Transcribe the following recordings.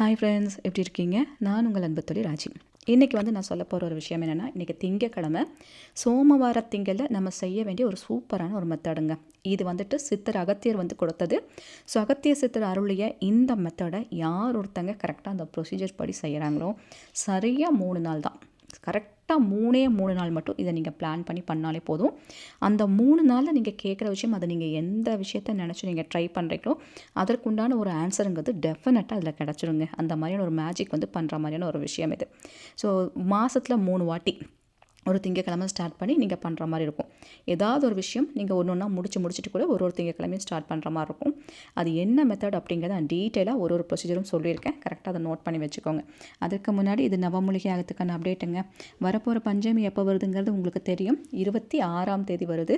Hi friends எப்படி இருக்கீங்க? நான் உங்கள் அன்பு தொழில் ராஜி. இன்றைக்கி வந்து நான் சொல்ல போகிற ஒரு விஷயம் என்னென்னா இன்றைக்கி திங்கக்கிழமை சோமவார திங்களில் நம்ம செய்ய வேண்டிய ஒரு சூப்பரான ஒரு மெத்தடுங்க. இது வந்துட்டு சித்தர் அகத்தியர் வந்து கொடுத்தது. ஸோ அகத்திய சித்தர் அருளிய இந்த மெத்தடை யார் ஒருத்தங்க கரெக்டாக அந்த ப்ரொசீஜர் படி செய்கிறாங்களோ சரியாக மூணு நாள் தான். கரெக்டாக மூணே மூணு நாள் மட்டும் இதை நீங்கள் பிளான் பண்ணி பண்ணாலே போதும். அந்த மூணு நாளில் நீங்கள் கேட்குற விஷயம் அதை நீங்கள் எந்த விஷயத்த நினச்சி நீங்கள் ட்ரை பண்ணுறீங்களோ அதற்குண்டான ஒரு ஆன்சருங்கிறது டெஃபினட்டாக அதில் கிடச்சிருங்க. அந்த மாதிரியான ஒரு மேஜிக் வந்து பண்ணுற மாதிரியான ஒரு விஷயம் இது. ஸோ மாதத்தில் மூணு வாட்டி ஒரு திங்கக்கிழமை ஸ்டார்ட் பண்ணி நீங்கள் பண்ணுற மாதிரி இருக்கும். ஏதாவது ஒரு விஷயம் நீங்கள் ஒன்று ஒன்றா முடிச்சு முடிச்சுட்டு கூட ஒரு ஒரு திங்கக்கிழமையும் ஸ்டார்ட் பண்ணுற மாதிரி இருக்கும். அது என்ன மெத்தட் அப்படிங்கிறத நான் டீட்டெயிலாக ஒரு ஒரு ப்ரொசீஜரும் சொல்லியிருக்கேன். கரெக்டாக அதை நோட் பண்ணி வச்சுக்கோங்க. அதுக்கு முன்னாடி இது நவமூலிகை ஆகத்துக்கான அப்டேட்டுங்க வரப்போகிற பஞ்சமி எப்போ வருதுங்கிறது உங்களுக்கு தெரியும். இருபத்தி ஆறாம் தேதி வருது.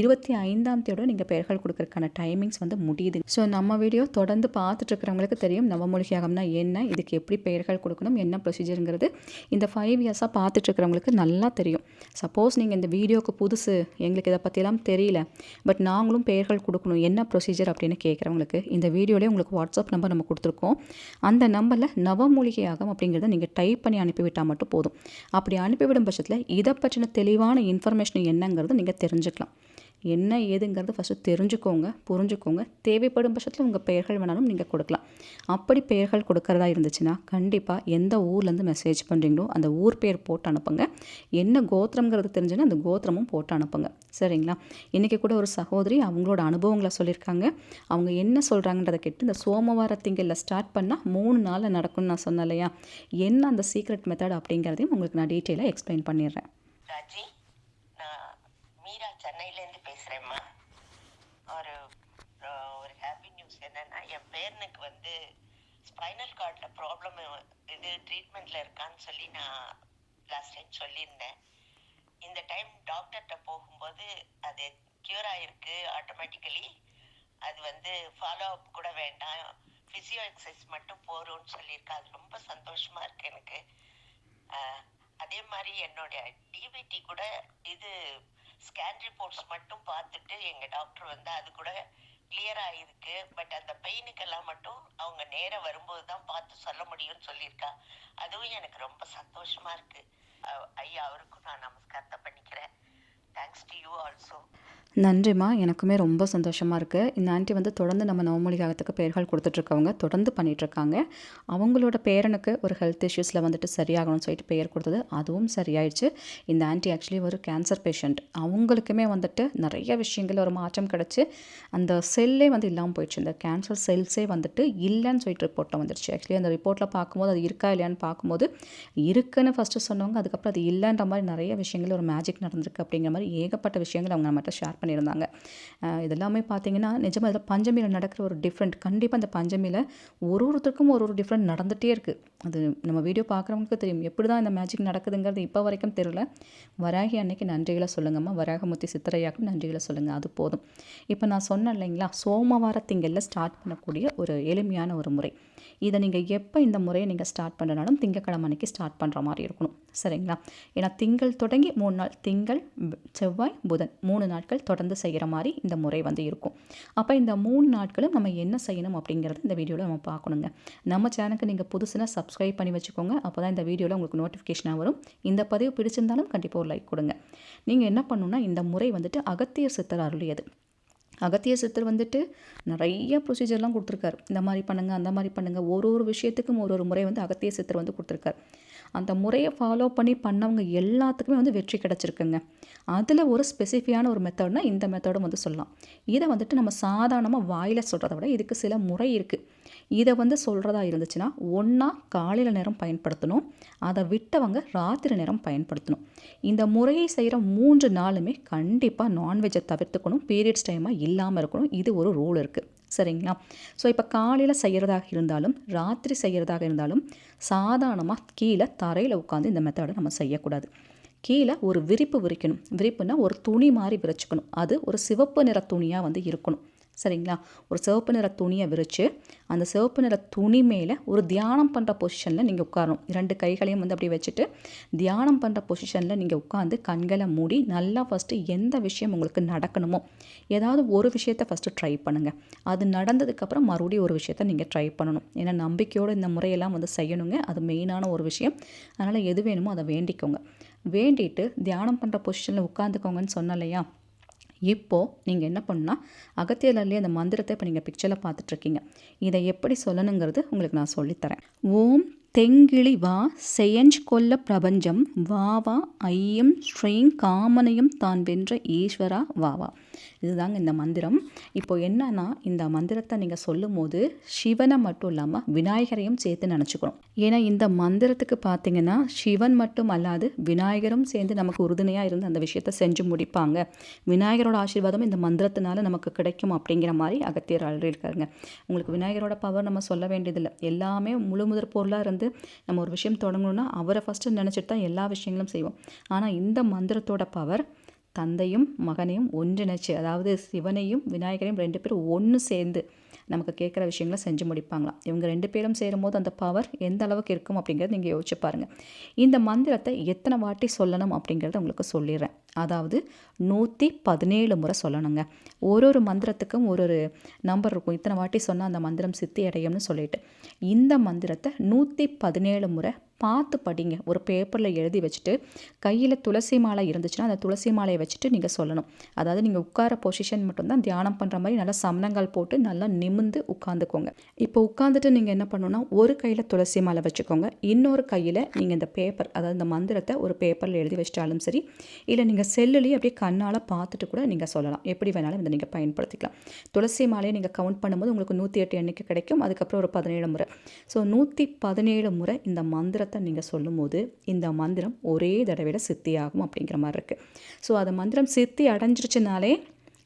இருபத்தி ஐந்தாம் தேதியோட நீங்கள் பெயர்கள் கொடுக்கறதுக்கான டைமிங்ஸ் வந்து முடியுது. ஸோ நம்ம வீடியோ தொடர்ந்து பார்த்துட்டு இருக்கிறவங்களுக்கு தெரியும் நவமூலிகை ஆகம்னா என்ன இதுக்கு எப்படி பெயர்கள் கொடுக்கணும் என்ன ப்ரொசீஜருங்கிறது இந்த ஃபைவ் இயர்ஸாக பார்த்துட்டு இருக்கிறவங்களுக்கு நல்லா தெரியும். சப்போஸ் நீங்கள் இந்த வீடியோக்கு புதுசு எங்களுக்கு இதை பற்றிலாம் தெரியல. பட் நாங்களும் பெயர்கள் கொடுக்கணும். என்ன ப்ரொசீஜர் அப்படின்னு கேட்குறவங்களுக்கு இந்த வீடியோலேயே உங்களுக்கு வாட்ஸ்அப் நம்பர் நம்ம கொடுத்துருக்கோம். அந்த நம்பரில் நவமூலிகை ஆகம் அப்படிங்கிறத நீங்கள் டைப் பண்ணி அனுப்பிவிட்டால் மட்டும் போதும். அப்படி அனுப்பிவிடும் பட்சத்தில் இதை பற்றின தெளிவான இன்ஃபர்மேஷன் என்னங்கிறது நீங்கள் தெரிஞ்சுக்கலாம். என்ன ஏதுங்கிறது ஃபஸ்ட்டு தெரிஞ்சுக்கோங்க புரிஞ்சுக்கோங்க. தேவைப்படும் பட்சத்தில் உங்கள் பெயர்கள் வேணாலும் நீங்கள் கொடுக்கலாம். அப்படி பெயர்கள் கொடுக்கறதா இருந்துச்சுன்னா கண்டிப்பாக எந்த ஊர்லேருந்து மெசேஜ் பண்ணுறீங்களோ அந்த ஊர் பேர் போட்டு அனுப்புங்க. என்ன கோத்திரங்கிறது தெரிஞ்சுன்னா அந்த கோத்திரமும் போட்டு அனுப்புங்க. சரிங்களா? இன்றைக்கி கூட ஒரு சகோதரி அவங்களோட அனுபவங்களை சொல்லியிருக்காங்க. அவங்க என்ன சொல்கிறாங்கன்றதை கேட்டு இந்த சோமவார திங்களில் ஸ்டார்ட் பண்ணால் மூணு நாளில் நடக்கும்னு நான் சொன்னேன் இல்லையா? என்ன அந்த சீக்ரெட் மெத்தட் அப்படிங்கிறதையும் உங்களுக்கு நான் டீட்டெயிலாக எக்ஸ்பிளைன் பண்ணிடுறேன். ராஜி மீரா சென்னையிலேருந்து பேசுகிறேம்மா ஒரு ஒரு ஹாப்பி நியூஸ் என்னன்னா என் பேரனுக்கு வந்து ஸ்பைனல் கார்டில் ப்ராப்ளம் இது ட்ரீட்மெண்ட்டில் இருக்கான்னு சொல்லி நான் லாஸ்ட் டைம் சொல்லியிருந்தேன். இந்த டைம் டாக்டர்கிட்ட போகும்போது அது க்யூர் ஆகிருக்கு ஆட்டோமேட்டிக்கலி அது வந்து ஃபாலோ அப் கூட வேண்டாம். ஃபிசியோ எக்ஸசைஸ் மட்டும் போகிறோம்னு சொல்லியிருக்கா. அது ரொம்ப சந்தோஷமாக இருக்குது எனக்கு. அதே மாதிரி என்னுடைய டிபிடி கூட இது ஸ்கேன் ரிப்போர்ட்ஸ் மட்டும் பார்த்துட்டு எங்க டாக்டர் வந்து அது கூட கிளியர் ஆயிருக்கு. பட் அந்த பெயினுக்கெல்லாம் மட்டும் அவங்க நேரம் வரும்போது தான் பார்த்து சொல்ல முடியும்னு சொல்லியிருக்கா. அதுவும் எனக்கு ரொம்ப சந்தோஷமா இருக்கு. ஐ நன்றிம்மா. எனக்குமே ரொம்ப சந்தோஷமாக இருக்குது இந்த ஆண்டி வந்து தொடர்ந்து நம்ம நவமொழிகாகத்துக்கு பெயர்கள் கொடுத்துட்ருக்கவங்க தொடர்ந்து பண்ணிகிட்ருக்காங்க அவங்களோட பேரனுக்கு ஒரு ஹெல்த் இஷ்யூஸில் வந்துட்டு சரியாகணும்னு சொல்லிட்டு பெயர் கொடுத்தது. அதுவும் சரியாயிடுச்சு. இந்த ஆண்டி ஆக்சுவலி ஒரு கேன்சர் பேஷண்ட் அவங்களுக்குமே வந்துட்டு நிறைய விஷயங்கள் ஒரு மாற்றம் கிடச்சி அந்த செல்லே வந்து இல்லாமல் போயிடுச்சு. இந்த கேன்சர் செல்ஸே வந்துட்டு இல்லைன்னு சொல்லிட்டு ரிப்போர்ட்டில் வந்துடுச்சு. ஆக்சுவலி அந்த ரிப்போர்ட்டில் பார்க்கும்போது அது இருக்கா இல்லையான்னு பார்க்கும்போது இருக்குன்னு ஃபஸ்ட்டு சொன்னவங்க அதுக்கப்புறம் அது இல்லைன்ற மாதிரி நிறைய விஷயங்கள் ஒரு மேஜிக் நடந்திருக்கு அப்படிங்கிற மாதிரி ஏகப்பட்ட விஷயங்கள் அவங்க நம்மகிட்ட ஷேர் பண்ணியிருந்தாங்க. இதெல்லாமே பார்த்தீங்கன்னா நிஜமாக இதில் பஞ்சமியில் நடக்கிற ஒரு டிஃப்ரெண்ட் கண்டிப்பாக அந்த பஞ்சமியில் ஒரு ஒருத்தருக்கும் ஒரு ஒரு டிஃப்ரெண்ட் நடந்துகிட்டே இருக்குது அது நம்ம வீடியோ பார்க்குறவங்களுக்கு தெரியும். எப்படி தான் இந்த மேஜிக் நடக்குதுங்கிறது இப்போ வரைக்கும் தெரியல. வராகி அன்னைக்கு நன்றிகளை சொல்லுங்கம்மா. வராகமுத்தி சித்திரையாக்கும் நன்றிகளை சொல்லுங்கள் அது போதும். இப்போ நான் சொன்னேன் இல்லைங்களா சோமவார திங்களில் ஸ்டார்ட் பண்ணக்கூடிய ஒரு எளிமையான ஒரு முறை. இதை நீங்கள் எப்போ இந்த முறையை நீங்கள் ஸ்டார்ட் பண்ணுறனாலும் திங்கக்கிழமை அன்னைக்கு ஸ்டார்ட் பண்ணுற மாதிரி இருக்கணும். சரிங்களா? ஏன்னா திங்கள் தொடங்கி மூணு நாள் திங்கள் செவ்வாய் புதன் மூணு நாட்கள் தொடர்ந்து செய்கிற மாதிரி இந்த முறை வந்து இருக்கும். அப்போ இந்த மூணு நாட்களும் நம்ம என்ன செய்யணும் அப்படிங்கிறது இந்த வீடியோவில் நம்ம பார்க்கணுங்க. நம்ம சேனலுக்கு நீங்கள் புதுசுனா சப்ஸ்கிரைப் பண்ணி வச்சுக்கோங்க. அப்போ தான் இந்த வீடியோவில் உங்களுக்கு நோட்டிஃபிகேஷனாக வரும். இந்த பதிவு பிடிச்சிருந்தாலும் கண்டிப்பாக ஒரு லைக் கொடுங்க. நீங்கள் என்ன பண்ணணும்னா இந்த முறை வந்துட்டு அகத்திய சித்தர் அருளியது. அகத்திய சித்தர் வந்துட்டு நிறைய ப்ரொசீஜர்லாம் கொடுத்துருக்காரு. இந்த மாதிரி பண்ணுங்கள் அந்த மாதிரி பண்ணுங்கள் ஒரு ஒரு விஷயத்துக்கும் ஒரு ஒரு முறை வந்து அகத்திய சித்தர் வந்து கொடுத்துருக்காரு. அந்த முறையை ஃபாலோ பண்ணி பண்ணவங்க எல்லாத்துக்குமே வந்து வெற்றி கிடச்சிருக்குங்க. அதில் ஒரு ஸ்பெசிஃபியான ஒரு மெத்தட்னால் இந்த மெத்தடும் வந்து சொல்லலாம். இதை வந்துட்டு நம்ம சாதாரணமாக வாயில் சொல்கிறத விட இதுக்கு சில முறை இருக்குது இதை வந்து சொல்கிறதா இருந்துச்சுன்னா ஒன்றா காலையில் நேரம் பயன்படுத்தணும். அதை விட்டவங்க ராத்திரி நேரம் பயன்படுத்தணும். இந்த முறையை செய்கிற மூன்று நாளுமே கண்டிப்பாக நான்வெஜ்ஜை தவிர்த்துக்கணும். பீரியட்ஸ் டைமாக இல்லாமல் இருக்கணும். இது ஒரு ரூல் இருக்குது சரிங்களா? ஸோ இப்போ காலையில் செய்கிறதாக இருந்தாலும் ராத்திரி செய்கிறதாக இருந்தாலும் சாதாரணமாக கீழே தரையில் உட்காந்து இந்த மெத்தடை நம்ம செய்யக்கூடாது. கீழே ஒரு விரிப்பு விரிக்கணும். விரிப்புனா ஒரு துணி மாதிரி விரிச்சுக்கணும். அது ஒரு சிவப்பு நிற துணியாக வந்து இருக்கணும். சரிங்களா? ஒரு சிவப்பு நிற துணியை விரித்து அந்த சிவப்பு நிற துணி மேலே ஒரு தியானம் பண்ணுற பொசிஷனில் நீங்கள் உட்காரணும். ரெண்டு கைகளையும் வந்து அப்படியே வச்சுட்டு தியானம் பண்ணுற பொசிஷனில் நீங்கள் உட்காந்து கண்களை மூடி நல்லா ஃபஸ்ட்டு எந்த விஷயம் உங்களுக்கு நடக்கணுமோ ஏதாவது ஒரு விஷயத்தை ஃபஸ்ட்டு ட்ரை பண்ணுங்கள் அது நடந்ததுக்கப்புறம் மறுபடியும் ஒரு விஷயத்தை நீங்கள் ட்ரை பண்ணணும். ஏன்னா நம்பிக்கையோடு இந்த முறையெல்லாம் வந்து செய்யணுங்க. அது மெயினான ஒரு விஷயம். அதனால் எது வேணுமோ அதை வேண்டிக்கோங்க. வேண்டிட்டு தியானம் பண்ணுற பொசிஷனில் உட்காந்துக்கோங்கன்னு சொன்னலையா இல்லையா? இப்போது நீங்கள் என்ன பண்ணால் அகத்தியலர்லேயே அந்த மந்திரத்தை இப்போ நீங்கள் பிக்சரில் பார்த்துட்ருக்கீங்க. இதை எப்படி சொல்லணுங்கிறது உங்களுக்கு நான் சொல்லித்தரேன். ஓம் தெங்கிளி வா செயஞ்ச் கொல்ல பிரபஞ்சம் வா வா ஐயம் ஸ்ரீங் காமனையும் தான் வென்ற ஈஸ்வரா வா வா. இதுதாங்க இந்த மந்திரம். இப்போ என்னன்னா இந்த மந்திரத்தை நீங்கள் சொல்லும் போது சிவனை மட்டும் இல்லாமல் விநாயகரையும் சேர்த்து நினச்சிக்கணும். ஏன்னா இந்த மந்திரத்துக்கு பார்த்தீங்கன்னா சிவன் மட்டும் அல்லாது விநாயகரும் சேர்ந்து நமக்கு உறுதுணையாக இருந்து அந்த விஷயத்தை செஞ்சு முடிப்பாங்க. விநாயகரோட ஆசீர்வாதம் இந்த மந்திரத்தினால நமக்கு கிடைக்கும் அப்படிங்கிற மாதிரி அகத்தியர் அழறியிருக்காருங்க உங்களுக்கு விநாயகரோட பவர் நம்ம சொல்ல வேண்டியதில்லை. எல்லாமே முழு முதற் பொருளாக இருந்து நம்ம ஒரு விஷயம் தொடங்கணும்னா அவரை ஃபஸ்ட்டு நினச்சிட்டு தான் எல்லா விஷயங்களும் செய்வோம். ஆனால் இந்த மந்திரத்தோட பவர் தந்தையும் மகனையும் ஒன்றிணைச்சு அதாவது சிவனையும் விநாயகரையும் ரெண்டு பேரும் ஒன்று சேர்ந்து நமக்கு கேட்குற விஷயங்களை செஞ்சு முடிப்பாங்களாம். இவங்க ரெண்டு பேரும் சேரும்போது அந்த பவர் எந்த அளவுக்கு இருக்கும் அப்படிங்கிறத நீங்கள் யோசிச்சு பாருங்கள் இந்த மந்திரத்தை எத்தனை வாட்டி சொல்லணும் அப்படிங்கிறத உங்களுக்கு சொல்லிடுறேன். அதாவது நூற்றி பதினேழு முறை சொல்லணுங்க. ஒரு ஒரு மந்திரத்துக்கும் ஒரு ஒரு நம்பர் இருக்கும். இத்தனை வாட்டி சொன்னால் அந்த மந்திரம் சித்தி அடையும்னு சொல்லிட்டு. இந்த மந்திரத்தை நூற்றி பதினேழு முறை பார்த்து படிங்க. ஒரு பேப்பரில் எழுதி வச்சுட்டு கையில் துளசி மாலை இருந்துச்சுன்னா அந்த துளசி மாலையை வச்சுட்டு நீங்கள் சொல்லணும். அதாவது நீங்கள் உட்கார பொசிஷன் மட்டும்தான் தியானம் பண்ணுற மாதிரி நல்லா சமணங்கள் போட்டு நல்லா நிமிந்து உட்காந்துக்கோங்க. இப்போ உட்காந்துட்டு நீங்கள் என்ன பண்ணணும்னா ஒரு கையில் துளசி மாலை வச்சுக்கோங்க. இன்னொரு கையில் நீங்கள் இந்த பேப்பர் அதாவது இந்த மந்திரத்தை ஒரு பேப்பரில் எழுதி வச்சிட்டாலும் சரி இல்லை நீங்கள் செல்லுலேயே அப்படியே கண்ணால் பார்த்துட்டு கூட நீங்கள் சொல்லலாம். எப்படி வேணாலும் இதை நீங்கள் பயன்படுத்திக்கலாம். துளசி மாலையை நீங்கள் கவுண்ட் பண்ணும்போது உங்களுக்கு நூற்றி எட்டு எண்ணிக்கை கிடைக்கும். அதுக்கப்புறம் ஒரு பதினேழு முறை. ஸோ நூற்றி பதினேழு முறை இந்த மந்திரத்தை நீங்கள் சொல்லும்போது இந்த மந்திரம் ஒரே தடவையில் சித்தியாகும் அப்படிங்கிற மாதிரி இருக்குது ஸோ அந்த மந்திரம் சித்தி அடைஞ்சிருச்சுனாலே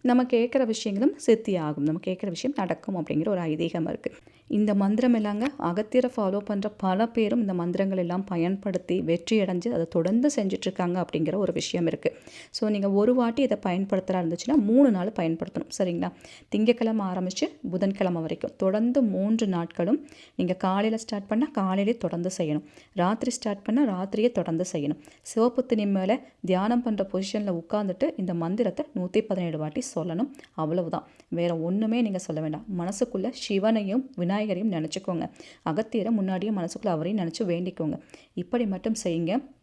நம்ம கேட்குற விஷயங்களும் சித்தி ஆகும் நம்ம கேட்குற விஷயம் நடக்கும் அப்படிங்கிற ஒரு ஐதீகம் இருக்குது இந்த மந்திரம் எல்லாங்க அகத்தியரை ஃபாலோ பண்ணுற பல பேரும் இந்த மந்திரங்கள் எல்லாம் பயன்படுத்தி வெற்றி அடைஞ்சு அதை தொடர்ந்து செஞ்சிட்ருக்காங்க அப்படிங்கிற ஒரு விஷயம் இருக்குது ஸோ நீங்கள் ஒரு வாட்டி இதை பயன்படுத்துகிறா இருந்துச்சுன்னா மூணு நாள் பயன்படுத்தணும். சரிங்களா? திங்கக்கிழமை ஆரம்பித்து புதன்கிழமை வரைக்கும். தொடர்ந்து மூன்று நாட்களும் நீங்கள் காலையில் ஸ்டார்ட் பண்ணால் காலையிலே தொடர்ந்து செய்யணும். ராத்திரி ஸ்டார்ட் பண்ணால் ராத்திரியே தொடர்ந்து செய்யணும். சிவப்பு துணி மேலே தியானம் பண்ணுற பொசிஷனில் உட்காந்துட்டு இந்த மந்திரத்தை நூற்றி பதினேழு வாட்டி சொல்லணும். அவ்வளவுதான். வேறு ஒன்றுமே நீங்கள் சொல்ல வேண்டாம். மனசுக்குள்ளே சிவனையும் விநாயகரையும் நினச்சிக்கோங்க. அகத்தியரை முன்னாடியே மனசுக்குள்ளே அவரையும் நினச்சி வேண்டிக்கோங்க. இப்படி மட்டும் செய்யுங்க.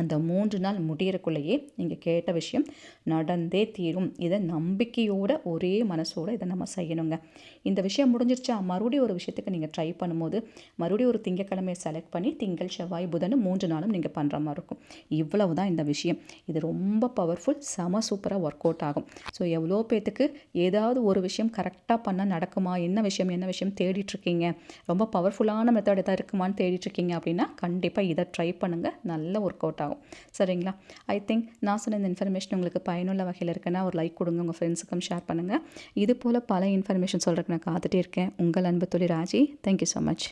அந்த மூன்று நாள் முடிகிறக்குள்ளேயே நீங்கள் கேட்ட விஷயம் நடந்தே தீரும். இதை நம்பிக்கையோட ஒரே மனசோட இதை நம்ம செய்யணுங்க. இந்த விஷயம் முடிஞ்சிருச்சா? மறுபடியும் ஒரு விஷயத்துக்கு நீங்கள் ட்ரை பண்ணும்போது மறுபடியும் ஒரு திங்கக்கிழமையை செலக்ட் பண்ணி திங்கள் செவ்வாய் புதன் மூன்று நாளும் நீங்கள் பண்ணுற மாதிரி இருக்கும். இவ்வளவு தான் இந்த விஷயம். இது ரொம்ப பவர்ஃபுல் செம சூப்பராக ஒர்க் அவுட் ஆகும். ஸோ எவ்வளோ பேர்த்துக்கு ஏதாவது ஒரு விஷயம் கரெக்டாக பண்ணால் நடக்குமா? என்ன விஷயம் என்ன விஷயம் தேடிட்டுருக்கீங்க? ரொம்ப பவர்ஃபுல்லான மெத்தட் எதாவது இருக்குமான்னு தேடிட்டுருக்கீங்க அப்படின்னா கண்டிப்பாக இதை ட்ரை பண்ணுங்கள் நல்ல ஒர்க் அவுட் ஆகும் சரிங்களா? ஐ திங்க் நான் சொன்ன இந்த இன்ஃபர்மேஷன் உங்களுக்கு பயனுள்ள வகையில் இருக்குன்னா ஒரு லைக் கொடுங்க உங்கள் ஃப்ரெண்ட்ஸுக்கும் ஷேர் பண்ணுங்கள் இது போல் பல இன்ஃபர்மேஷன் சொல்கிறதுக்கு நான் காத்துட்டே இருக்கேன். உங்கள் அன்பு தொழில் ராஜி. Thank you so much